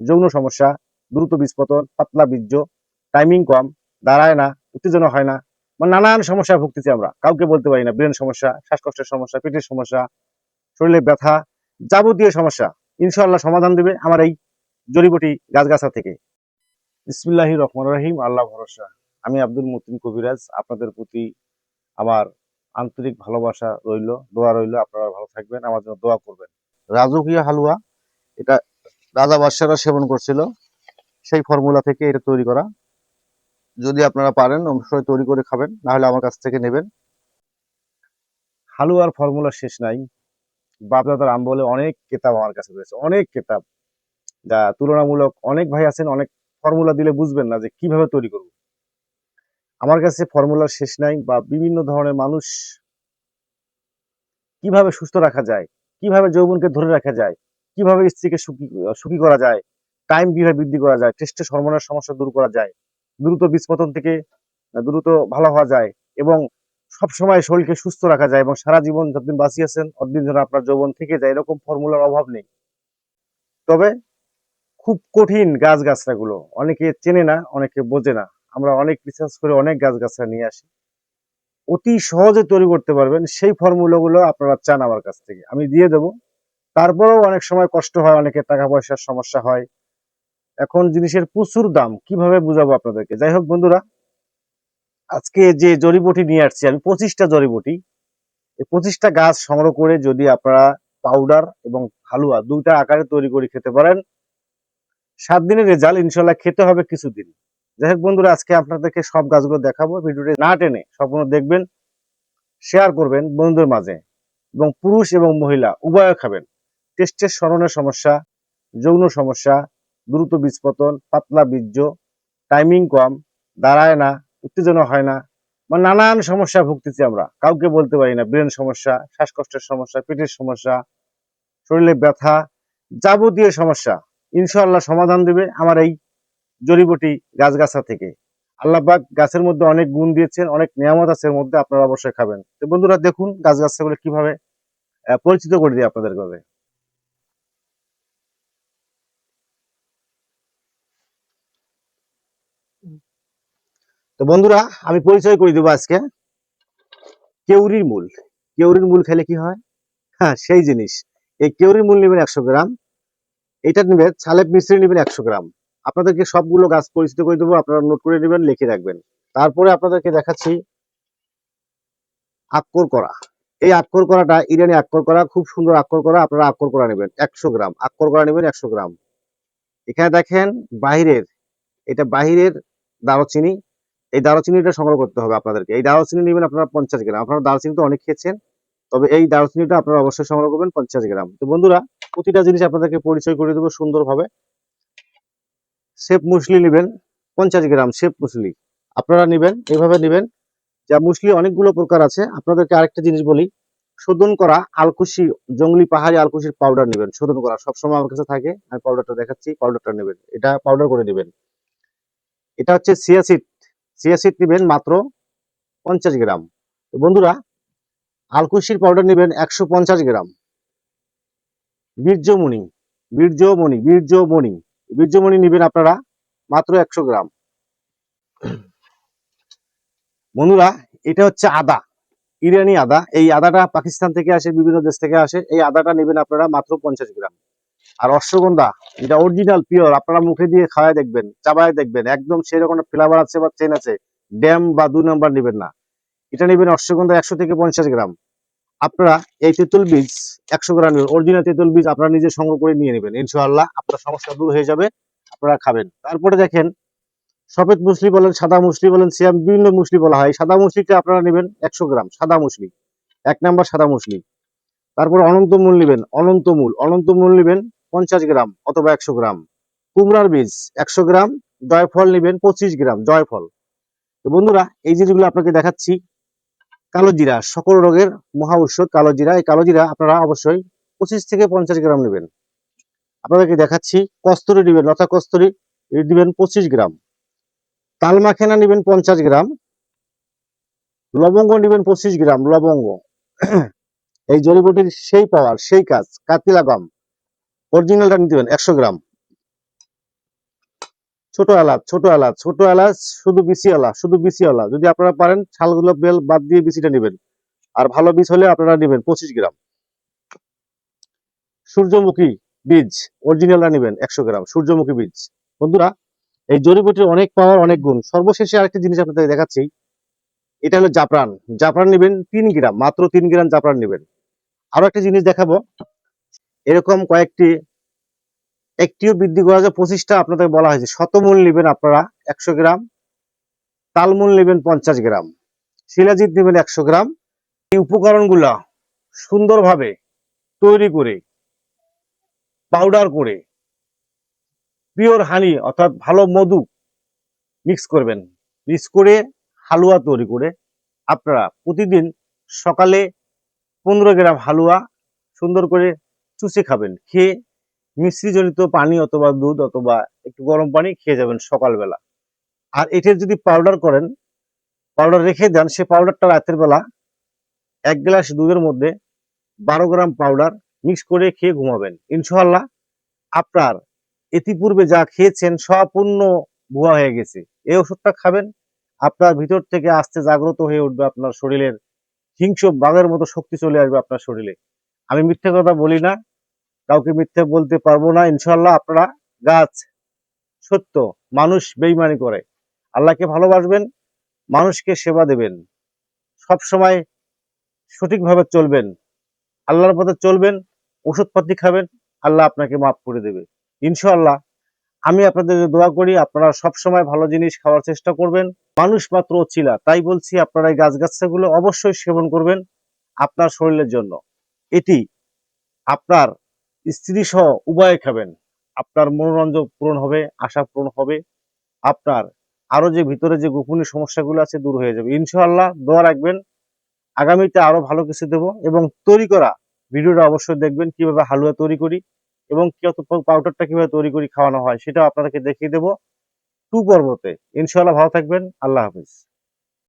যৌন সমস্যা, দ্রুত বিস্ফোটন পাতলা বীর্য টাইমিং কম, দাঁড়ায় না, উত্তেজনা হয় না মানে নানান সমস্যায় ভুগতেছি আমরা। কাউকে বলতে পারি না, ব্রেন সমস্যা, শ্বাসকষ্টের সমস্যা, পেটের সমস্যা, শরীরে ব্যথা, যাবতীয় সমস্যা। ইনশাল্লাহ সমাধান দেবে আমার এই জড়িবটি গাছগাছা থেকে। ইসমিল্লাহি রহমান রহিম, আল্লাহ ভরসা। আমি আব্দুল মতিন কবিরাজ, আপনাদের প্রতি আমার আন্তরিক ভালোবাসা রইল, দোয়া রইল, আপনারা ভালো থাকবেন, আমার জন্য দোয়া করবেন। রাজকীয় হালুয়া, এটা রাজা বাদশারা সেবন করছিল। সেই ফর্মুলা থেকে এটা তৈরি করা। যদি আপনারা পারেন, অবশ্যই তৈরি করে খাবেন না হলে আমার কাছ থেকে নেবেন। হালুয়ার ফর্মুলা শেষ নাই। বাপদাদার আম বলে অনেক কেতাব আমার কাছে রয়েছে, অনেক কেতাব। যা তুলনামূলক অনেক ভাই আছেন, অনেক ফর্মুলা দিলে বুঝবেন না যে কীভাবে তৈরি করব। আমার কাছে ফর্মুলার শেষ নাই বা বিভিন্ন ধরনের মানুষ কীভাবে সুস্থ রাখা যায়, কীভাবে যৌবনকে ধরে রাখা যায় কীভাবে স্ত্রীকে সুখী সুখী করা যায়, টাইম কীভাবে বৃদ্ধি করা যায় টেস্টে হরমোনের সমস্যা দূর করা যায়, দ্রুত বিস্ফোটন থেকে, দ্রুত ভালো হওয়া যায় এবং সবসময় শরীরকে সুস্থ রাখা যায় এবং সারা জীবন যতদিন বাঁচিয়েছেন অতদিন যেন আপনার যৌবন থেকে যায়, এরকম ফর্মুলার অভাব নেই। তবে খুব কঠিন গাছ গাছড়াগুলো অনেকে চেনে না, অনেকে বোঝে না। আমরা অনেক রিসার্চ করে অনেক গাছ গাছড়া নিয়ে আসি। অতি সহজে তৈরি করতে পারবেন সেই ফর্মুলাগুলো আপনারা চান আমার কাছ থেকে। আমি দিয়ে দেব। তারপরেও অনেক সময় কষ্ট হয়, অনেকের টাকা পয়সার সমস্যা হয়। এখন জিনিসের প্রচুর দাম, কীভাবে বুঝাবো আপনাদেরকে? যাই হোক বন্ধুরা, আজকে যে জড়িবটি নিয়ে আসছি, আমি পঁচিশটা জড়িবটি। এই পঁচিশটা গাছ সংগ্রহ করে যদি আপনারা পাউডার এবং হালুয়া দুইটা আকারে তৈরি করে খেতে পারেন, সাত দিনের রেজাল্ট ইনশাল্লাহ খেতে হবে কিছুদিন। যাই হোক বন্ধুরা, আজকে আপনাদেরকে সব গাছগুলো দেখাবো, ভিডিওটি না টেনে সম্পূর্ণ দেখবেন, শেয়ার করবেন বন্ধুদের মাঝে। এবং পুরুষ এবং মহিলা উভয় খাবেন। টেস্টের স্মরণের সমস্যা, যৌন সমস্যা, দ্রুত বিস্ফোটন পাতলা বীর্য টাইমিং কম, দাঁড়ায় না, উত্তেজনা হয় না মানে নানান সমস্যায় ভুগতেছি আমরা। কাউকে বলতে পারি না, ব্রেন সমস্যা, শ্বাসকষ্টের সমস্যা, পেটের সমস্যা, শরীরে ব্যথা, যাবতীয় সমস্যা। ইনশাআল্লাহ সমাধান দেবে আমার এই জড়িবটি গাছগাছা থেকে। আল্লাহ পাক গাছের মধ্যে অনেক গুণ দিয়েছেন, অনেক নিয়ামত আছে এর মধ্যে, আপনারা অবশ্যই খাবেন। তো বন্ধুরা দেখুন গাছগাছাগুলো কীভাবে পরিচিত করে দিই আপনাদের তো বন্ধুরা, আমি পরিচয় করে দেবো আজকে। কেউরির মূল। কেউরির মূল খেলে কি হয়? হ্যাঁ সেই জিনিস। এই কেউরির মূল নেবেন একশো গ্রাম। এটা নেবেন ছালেপ মিশ্রি নেবেন একশো গ্রাম। আপনাদেরকে সবগুলো গাছ পরিচিত করে দেবো, আপনারা নোট করে নেবেন, লিখে রাখবেন। তারপরে আপনাদেরকে দেখাচ্ছি আক্কর করা। এই আক্কর করাটা, ইরানি আক্কর করা, খুব সুন্দর আক্কর করা, আপনারা আক্কর করা নেবেন একশো গ্রাম। আক্কর করা নেবেন একশো গ্রাম। এখানে দেখেন, বাহিরের, এটা বাহিরের দারচিনি এই দারচিনিটা সংগ্রহ করতে হবে আপনাদেরকে। এই দারচিনি নেবেন আপনারা পঞ্চাশ গ্রাম। আপনারা দারচিনি তো অনেক খেয়েছেন, তবে এই দারচিনিটা আপনারা অবশ্যই সংগ্রহ করবেন পঞ্চাশ গ্রাম। তো বন্ধুরা, প্রতিটা জিনিস আপনাদেরকে পরিচয় করে দেবো সুন্দরভাবে। সেপ মুসলি নেবেন পঞ্চাশ গ্রাম সেপ মুসলি। আপনারা নেবেন এইভাবে নেবেন। যা মুসলি অনেকগুলো প্রকার আছে। আপনাদেরকে আরেকটা জিনিস বলি, শোধন করা আলকুশি, জঙ্গলি পাহাড়ি আলকুশির পাউডার নেবেন। শোধন করা সবসময় আমার কাছে থাকে, আমি পাউডারটা দেখাচ্ছি পাউডারটা নেবেন। এটা পাউডার করে নেবেন। এটা হচ্ছে সিয়াসিড। সিয়াসিড নেবেন মাত্র পঞ্চাশ গ্রাম। বন্ধুরা আলকুশির পাউডার নেবেন একশো পঞ্চাশ গ্রাম। বীর্যমণি বীর্যমণি বীর্যমণি বীর্যমণি নেবেন আপনারা মাত্র একশো গ্রাম। বন্ধুরা, এটা হচ্ছে আদা, ইরানি আদা। এই আদাটা পাকিস্তান থেকে আসে, বিভিন্ন দেশ থেকে আসে। এই আদাটা নেবেন আপনারা মাত্র পঞ্চাশ গ্রাম। আর অশ্বগন্ধা, এটা অরিজিনাল পিওর আপনারা মুখে দিয়ে খাওয়ায় দেখবেন, চাবায় দেখবেন, একদম সেরকম ফ্লেভার আছে বা চেন আছে ড্যাম বা দুই নাম্বার নেবেন না। এটা নেবেন অশ্বগন্ধা একশো থেকে পঞ্চাশ গ্রাম। আপনারা এই তেঁতুল বীজ একশো গ্রাম নেবেন অরিজিনাল তেঁতুল বীজ আপনারা নিজে সংগ্রহ করে নিয়ে নেবেন, ইনশাআল্লাহ আপনার সমস্যা দূর হয়ে যাবে, আপনারা খাবেন। তারপরে দেখেন, সফেদ মুসলি বলেন, সাদা মুসলি বলেন, সিয়াম বিভিন্ন মুসলি বলা হয় সাদা মুসলিটা আপনারা নেবেন একশো গ্রাম, সাদা মুসলি, এক নাম্বার সাদা মুসলি। তারপরে অনন্ত মূল নেবেন, অনন্ত মূল অনন্ত মূল নেবেন পঞ্চাশ গ্রাম অথবা একশো গ্রাম। কুমড়ার বীজ, একশো গ্রাম, জয়ফল নেবেন পঁচিশ গ্রাম, জয়ফল। তো বন্ধুরা, এই জিনিসগুলো আপনাকে দেখাচ্ছি। কালো জিরা, সকল রোগের মহা ঔষধ কালো জিরা। এই কালো জিরা আপনারা অবশ্যই পঁচিশ থেকে পঞ্চাশ গ্রাম নেবেন। আপনাদেরকে দেখাচ্ছি, কস্তুরি নেবেন, লতা কস্তুরি দিবেন পঁচিশ গ্রাম। তাল মাখেনা নেবেন পঞ্চাশ গ্রাম। লবঙ্গ নেবেন পঁচিশ গ্রাম, লবঙ্গ। এই জড়িবুটির সেই পাওয়ার সেই কাজ, কাতিলা গম অরিজিনালটা নিতে একশো গ্রাম। ছোট এলাচ ছোট এলাচ ছোট এলাচ শুধু বিসি এলাচ শুধু বিসি এলাচ যদি আপনারা পারেন, ছালগুলো বেল বাদ দিয়ে বিসিটা নেবেন। আর ভালো বীজ হলে আপনারা নেবেন পঁচিশ গ্রাম। সূর্যমুখী বীজ অরিজিনালটা নেবেন একশো গ্রাম, সূর্যমুখী বীজ। বন্ধুরা, এই জড়িবুটির অনেক পাওয়ার অনেক গুণ। সর্বশেষে আরেকটি জিনিস আপনাদের দেখাচ্ছি। এটা হলো জাফরান। জাফরান নেবেন তিন গ্রাম, মাত্র তিন গ্রাম জাফরান নেবেন। আরও একটা জিনিস দেখাবো। এরকম কয়েকটি, একটিও বৃদ্ধি করা যায়। পঁচিশটা আপনাদের বলা হয়েছে। শতমূল নেবেন আপনারা একশো গ্রাম, তালমূল নেবেন পঞ্চাশ গ্রাম, শিলাজিৎ নেবেন একশো গ্রাম। এই উপকরণগুলা সুন্দরভাবে তৈরি করে পাউডার করে পিওর হানি অর্থাৎ ভালো মধু মিক্স করবেন। মিক্স করে হালুয়া তৈরি করে আপনারা প্রতিদিন সকালে পনেরো গ্রাম হালুয়া সুন্দর করে চুষে খাবেন। খেয়ে মিশ্রিজনিত পানি অথবা দুধ অথবা একটু গরম পানি খেয়ে যাবেন সকালবেলা। আর এটার যদি পাউডার করেন পাউডার রেখে দেন, সে পাউডারটা রাতের বেলা এক গ্লাস দুধের মধ্যে বারো গ্রাম পাউডার মিক্স করে খেয়ে ঘুমাবেন। ইনশাল্লাহ আপনার ইতিপূর্বে যা খেয়েছেন সম্পূর্ণ ভুয়া হয়ে গেছে। এই ওষুধটা খাবেন, আপনার ভিতর থেকে আস্তে জাগ্রত হয়ে উঠবে আপনার শরীরের হিংস্র বাঘের মতো শক্তি চলে আসবে আপনার শরীরে। আমি মিথ্যে কথা বলি না, কাউকে মিথ্যে বলতে পারব না। ইনশাল্লাহ আপনারা গাছ সত্য, মানুষ বেইমানি করে। আল্লাহকে ভালোবাসবেন, মানুষকে সেবা দেবেন। সব সময় সঠিকভাবে চলবেন, আল্লাহর পথে চলবেন, ওষুধপাতি খাবেন, আল্লাহ আপনাকে মাফ করে দেবে। ইনশাআল্লাহ আমি আপনাদের দোয়া করি, আপনারা সব সময় ভালো জিনিস খাওয়ার চেষ্টা করবেন। মানুষ মাত্র অছিলা তাই বলছি আপনারা এই গাছগাছাগুলো অবশ্যই সেবন করবেন আপনার শরীরের জন্য। এটি আপনার স্ত্রী সহ উভয়ে খাবেন। আপনার মনোরঞ্জন পূরণ হবে, আশা পূরণ হবে। আপনার আরও যে ভিতরে যে গোপনীয় সমস্যাগুলো আছে দূর হয়ে যাবে। ইনশাআল্লাহ দোয়া রাখবেন। আগামীতে আরও ভালো কিছু দেব এবং তৈরি করা ভিডিওটা অবশ্যই দেখবেন, কীভাবে হালুয়া তৈরি করি। এবং কত পাউডারটা কীভাবে তৈরি করি, খাওয়ানো হয় সেটা আপনাদেরকে দেখিয়ে দেবো। টু পর্বতে। ইনশাল্লাহ ভালো থাকবেন। আল্লাহ হাফিজ।